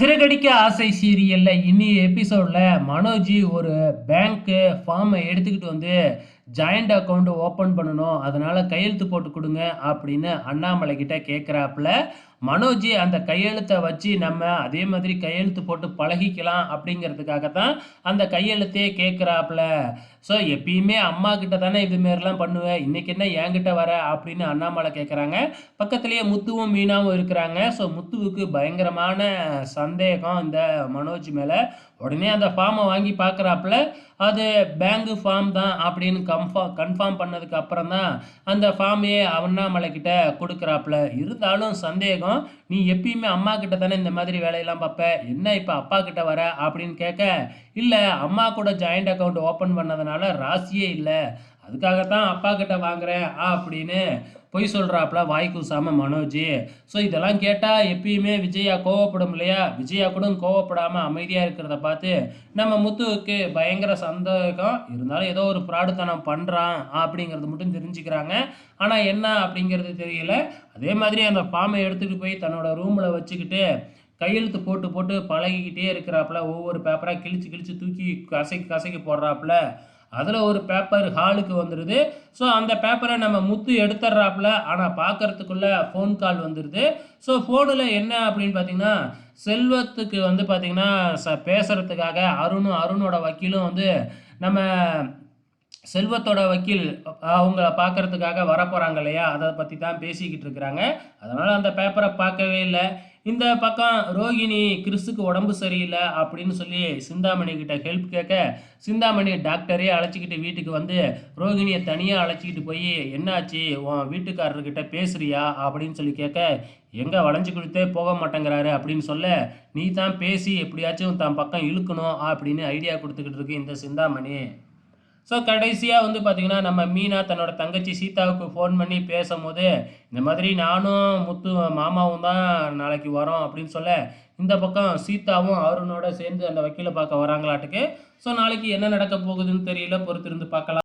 சிறகடிக்க ஆசை சீரியலில் இன்னி எபிசோடில் மனோஜி ஒரு பேங்க்கு ஃபார்மை எடுத்துக்கிட்டு வந்து ஜாயிண்ட் அக்கௌண்ட்டை ஓப்பன் பண்ணணும். அதனால் கையெழுத்து போட்டு கொடுங்க அப்படின்னு அண்ணாமலை கிட்ட கேட்குறாப்புல மனோஜி அந்த கையெழுத்தை வச்சு நம்ம அதே மாதிரி கையெழுத்து போட்டு பழகிக்கலாம் அப்படிங்கிறதுக்காக தான் அந்த கையெழுத்தே கேட்குறாப்புல. ஸோ எப்பயுமே அம்மா கிட்ட தானே இது மாரிலாம் பண்ணுவேன் இன்றைக்கி என்ன என்கிட்ட வர? அப்படின்னு அண்ணாமலை கேட்குறாங்க. பக்கத்துலேயே முத்துவும் மீனாவும் இருக்கிறாங்க. ஸோ முத்துவுக்கு பயங்கரமான சந்தேகம் இந்த மனோஜ் மேலே. உடனே அந்த ஃபார்மை வாங்கி பார்க்குறாப்புல அது பேங்கு ஃபார்ம் தான் அப்படின்னு கன்ஃபார்ம் கன்ஃபார்ம் பண்ணதுக்கு அப்புறம் தான் அந்த ஃபார்மையே அண்ணாமலை கொடுக்குறாப்புல. இருந்தாலும் சந்தேகம் நீ எப்பயுமே அம்மா கிட்ட தானே இந்த மாதிரி வேலையெல்லாம் பார்ப்ப? என்ன இப்போ அப்பா கிட்ட வர? அப்படின்னு கேட்க இல்லை அம்மா கூட ஜாயிண்ட் அக்கௌண்ட் ஓப்பன் பண்ணதுனால ராசியே இல்லை. அதுக்காகத்தான் அப்பா கிட்ட வாங்குறேன் அப்படின்னு பொய் சொல்கிறாப்புல வாய் கூசாம மனோஜ். ஸோ இதெல்லாம் கேட்டால் எப்பயுமே விஜயா கோவப்படும் இல்லையா? விஜயா கூட கோவப்படாமல் அமைதியாக இருக்கிறத பார்த்து நம்ம முத்துவுக்கு பயங்கர சந்தேகம். இருந்தாலும் ஏதோ ஒரு ஃப்ராடுத்தனம் பண்ணுறான் அப்படிங்கிறது மட்டும் தெரிஞ்சுக்கிறாங்க. ஆனால் என்ன அப்படிங்கிறது தெரியல. அதே மாதிரி அந்த ஃபார்மை எடுத்துகிட்டு போய் தன்னோட ரூமில் வச்சுக்கிட்டு கையெழுத்து போட்டு போட்டு பழகிக்கிட்டே இருக்கிறாப்புல ஒவ்வொரு பேப்பராக கிழிச்சு கிழிச்சு தூக்கி கசைக்கு கசைக்கு போடுறாப்புல அதில் ஒரு பேப்பர் ஹாலுக்கு வந்துடுது ஸோ அந்த பேப்பரை நம்ம முத்து எடுத்துட்றாப்புல. ஆனால் பார்க்கறதுக்குள்ளே ஃபோன் கால் வந்துடுது ஸோ ஃபோனில் என்ன அப்படின்னு பார்த்தீங்கன்னா செல்வத்துக்கு வந்து பார்த்திங்கன்னா ச பேசுகிறதுக்காக அருணும் அருணோட வக்கீலும் வந்து நம்ம செல்வத்தோட வக்கீல் அவங்கள பார்க்கறதுக்காக வரப்போகிறாங்க இல்லையா? அதை பற்றி தான் பேசிக்கிட்டு இருக்கிறாங்க. அதனால் அந்த பேப்பரை பார்க்கவே இல்லை. இந்த பக்கம் ரோகிணி கிறிஸ்துக்கு உடம்பு சரியில்லை அப்படின்னு சொல்லி சிந்தாமணி கிட்ட ஹெல்ப் கேட்க சிந்தாமணி டாக்டரே அழைச்சிக்கிட்டு வீட்டுக்கு வந்து ரோகிணியை தனியாக அழைச்சிக்கிட்டு போய் என்னாச்சு? உன் வீட்டுக்காரர்கிட்ட பேசுறியா? அப்படின்னு சொல்லி கேட்க எங்கே வளைஞ்சு கொடுத்தே போக மாட்டேங்கிறாரு அப்படின்னு சொல்ல நீ தான் பேசி எப்படியாச்சும் தான் பக்கம் இழுக்கணும் அப்படின்னு ஐடியா கொடுத்துக்கிட்டு இருக்கு இந்த சிந்தாமணி. ஸோ கடைசியாக வந்து பார்த்திங்கன்னா நம்ம மீனா தன்னோட தங்கச்சி சீதாவுக்கு ஃபோன் பண்ணி பேசும்போது இந்த மாதிரி நானும் முத்து மாமாவும் தான் நாளைக்கு வரோம் அப்படின்னு சொல்ல இந்த பக்கம் சீதாவும் அருணோட சேர்ந்து அந்த வக்கீலை பார்க்க வராங்களாட்டுக்கு. ஸோ நாளைக்கு என்ன நடக்க போகுதுன்னு தெரியல பொறுத்திருந்து பார்க்கலாம்.